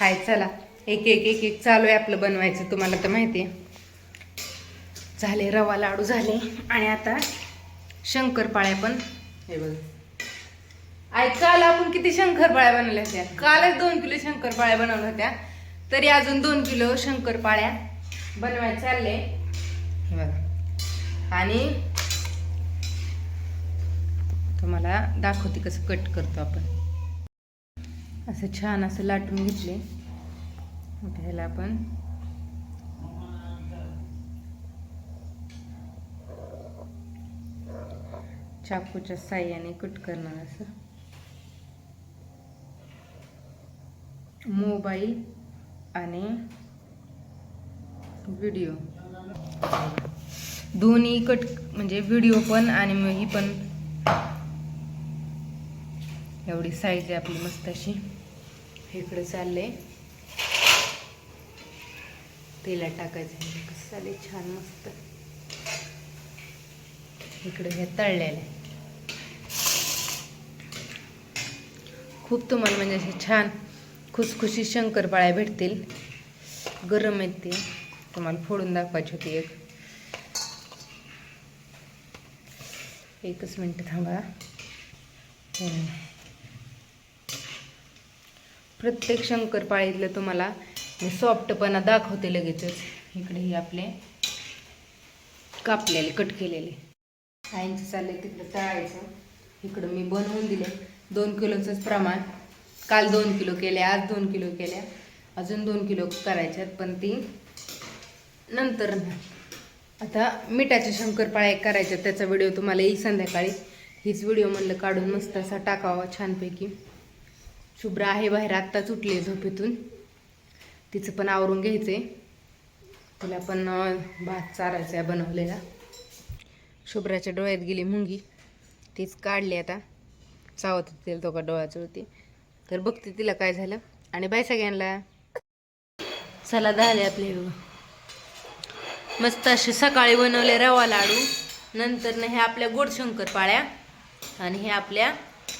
हाय चला. एक एक एक एक. चालू आहे आपलं बनवायचं तुम्हाला तर माहिती आहे. झाले रवा लाडू झाले. आणि आता शंकरपाळ्या पण. हे बघ. आई काल आपण किती शंकरपाळ्या बनवल्या होत्या? कालच दोन किलो शंकरपाळ्या बनवल्या होत्या. तरी अजून दोन किलो शंकरपाळ्या बनवायचे चालले. हे बघा. आणि तुम्हाला दाखवते कसं कट करतो आपण. असं छान असं लाटून घेतले. आता ह्याला आपण चाकूच्या साह्याने कट करणार असं. मोबाईल आणि व्हिडिओ. दोन्ही कट म्हणजे व्हिडिओ पण आणि ही पण. एवढी साईज आहे आपली मस्त अशी इकडे चालले. तेला टाकायचं आहे. कसं चालले छान मस्त. इकडे हे तळलेले खूप तुम्हाला म्हणजे असे छान खुसखुशी शंकरपाळ्या भेटतील. गरम आहेत ते. तुम्हाला फोडून दाखवायची होती एक. एकच मिनटं थांबा. प्रत्येक शंकरपाळीतलं तुम्हाला मी सॉफ्टपणा दाखवते लगेचच. इकडे हे आपले कापलेले कट केलेले. आईंचं चाललंय तिकडं तळायचं. इकडं मी बनवून दिले. दोन किलोचंच प्रमाण. काल दोन किलो केले आज दोन किलो केल्या अजून दोन किलो करायच्यात पण ती नंतर ना आता मिठाच्या शंकरपाळ्या करायच्या त्याचा व्हिडिओ तुम्हाला येईल संध्याकाळी. हीच व्हिडिओ म्हणलं काढून मस्त असा टाकावा छानपैकी. शुभ्रा आहे बाहेर आत्ताच उठली झोपेतून. तिचं पण आवरून घ्यायचं आहे तिला पण भात चारायचा आहे बनवलेला. शुभ्राच्या डोळ्यात गेली मुंगी. तीच काढली आता. चावत होती तो का डोळ्याचं होती तर बघते तिला काय झालं. आणि बाय सगळ्यांना. चला झाले आपले मस्त असे सकाळी बनवले रवा लाडू. नंतर हे आपल्या गोड शंकरपाळ्या आणि हे आपल्या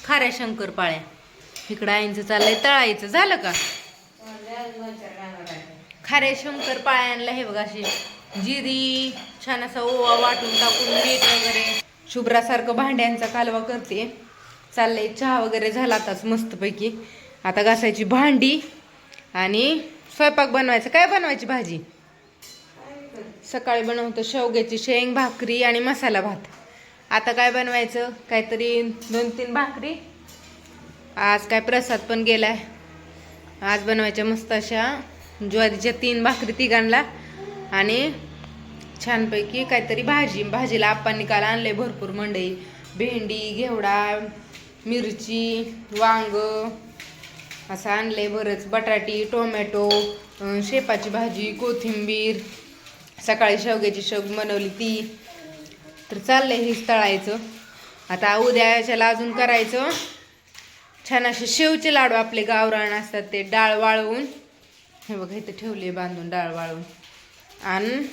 खाऱ्या शंकरपाळ्या. इकडं आईंचं चाललंय तळायचं झालं का? खारे शंकर शंकरपाळ्यांना हे बघा अशी जिरी छान असा ओवा वाटून टाकून मीठ वगैरे. शुभ्रासारखं भांड्यांचा कालवा करते. चाललंय चहा वगैरे झाला आताच मस्तपैकी. आता घासायची भांडी आणि स्वयंपाक बनवायचं. काय बनवायची भाजी? सकाळी बनवतो शेवग्याची शेंग भाकरी आणि मसाला भात. आता काय बनवायचं? काहीतरी दोन तीन भाकरी. आज काय प्रसाद पण गेलाय. आज बनवायच्या मस्त अशा ज्वारीच्या तीन भाकरी तिघांना आणि छानपैकी काहीतरी भाजी. भाजीला आप्पांनी काल आणले भरपूर मंडई. भेंडी घेवडा मिरची वांग असं आणले बरंच. बटाटी टोमॅटो शेपाची भाजी कोथिंबीर सकाळी शेवग्याची शेव बनवली ती. तर चाललंय हे तळायचं आता उद्याच्याला अजून करायचं. छान असे शेवचे लाडू आपले गावरान असतात ते डाळ वाळवून. हे बघा इथे ठेवले बांधून डाळ वाळवून. आणि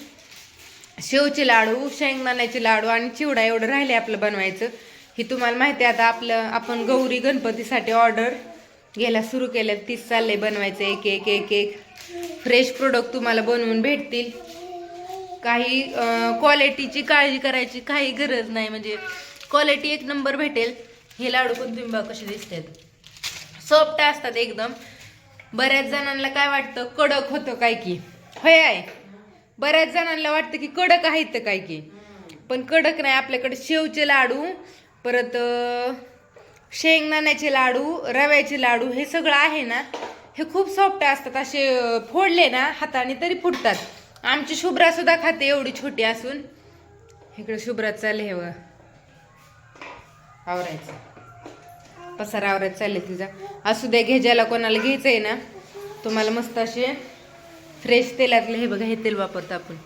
शेवचे लाडू शेंगदाण्याचे लाडू आणि चिवडा एवढं राहिले आपलं बनवायचं. ही तुम्हाला माहिती आहे आता आपलं आपण गौरी गणपतीसाठी ऑर्डर घ्यायला सुरू केल्या तीच चाललंय बनवायचं एक एक एक एक. फ्रेश प्रोडक्ट तुम्हाला बनवून भेटतील. काही क्वालिटीची काळजी करायची काही गरज नाही. म्हणजे क्वालिटी एक नंबर भेटेल. हे लाडू पण कसे दिसतात? सॉफ्ट असतात एकदम. बऱ्याच जणांना काय वाटतं? कडक होतं काय की? होय आहे. बऱ्याच जणांना वाटतं की कडक आहेत काय की? पण कडक नाही आपल्याकडे शेवचे लाडू परत शेंगदाण्याचे लाडू रव्याचे लाडू हे सगळं आहे ना हे खूप सॉफ्ट असतात. असे फोडले ना हाताने तरी फुटतात. आमची शुभ्रा सुद्धा खाते एवढी छोटी असून. इकडे शुभ्रात चालले हे बघा. आवरायचं. पसारावरच चालले तिचा. असू द्या घे ज्याला कोणाला घ्यायचं आहे ना तुम्हाला मस्त असे फ्रेश तेलातले हे बघा हे तेल वापरतो आपण.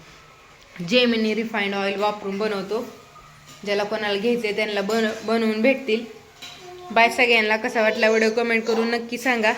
जेमिनी रिफाईंड ऑइल वापरून बनवतो. ज्याला कोणाला घ्यायचं आहे त्यांना बन बनवून भेटतील. बाय सगळ्यांना कसा वाटला व्हिडिओ कमेंट करून नक्की सांगा.